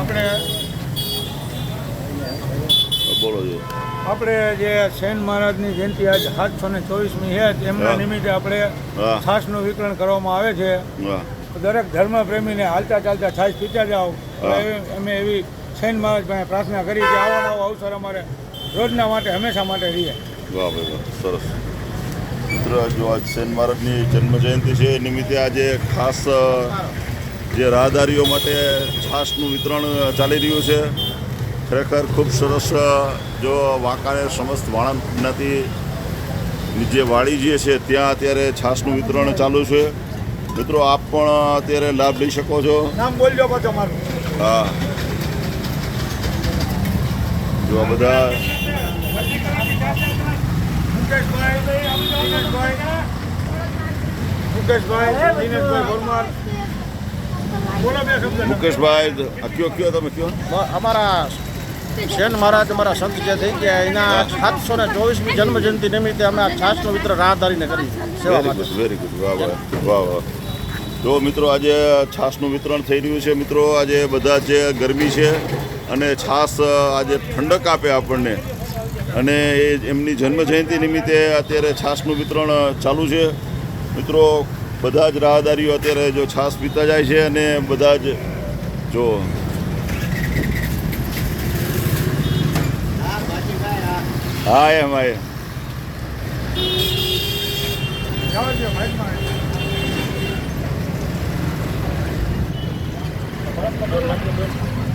આપણે બોલો છો આપણે જે સેન મહારાજની જયંતિ આજ સાતસો ને ચોવીસમી છે તેમના. નિમિત્તે આપણે છાસનું છાશનું વિતરણ કરવામાં આવે છે. દરેક ધર્મ પ્રેમીને હાલતા ચાલતા છાશ પીતા જાઓ. અમે એવી સેન મહારાજ પાસે પ્રાર્થના કરી કે આવો નવો અવસર અમારે રોજના માટે હંમેશા માટે રહીએ. સરસ. મિત્રો જો આજ સેન મહારાજની જન્મ જયંતિ છે એ નિમિત્તે આજે ખાસ જે રાહદારીઓ માટે છાશનું વિતરણ ચાલી રહ્યું છે. ખરેખર ખૂબ સરસ જો વાંકાને સમસ્ત વાણંદનાથી જે વાડી જે છે ત્યાં અત્યારે છાશનું વિતરણ ચાલુ છે. મિત્રો આપ પણ અત્યારે લાભ લઈ શકો છો. નામ બોલજો પાછો હા. જો આ બધા મુકેશભાઈ દિનેશભાઈ મુકેશભાઈ મુકેશભાઈ કયો કયો તમે કયો? અમારા શેન મહારાજ અમારા સંત જે થઈ ગયા એના સાતસો ને ચોવીસમી જન્મ જયંતિ નિમિત્તે અમે આ છાસનું વિતરણ રાહદારીને કરી સેવા વેરી ગુડ વેરી ગુડ વાહ વાહ વાહ વાહ. તો મિત્રો આજે છાસનું વિતરણ થઈ રહ્યું છે મિત્રો. આજે બધા જે ગરમી છે અને છાસ આજે ઠંડક આપે આપણને. અને એ એમની જન્મ જયંતિ નિમિત્તે અત્યારે છાશનું વિતરણ ચાલુ છે મિત્રો, બધા જ રાહદારીઓ અત્યારે જો છાશ પીતા જાય છે અને બધા જ, જો હા, એમ, હા દો માઇકમાં.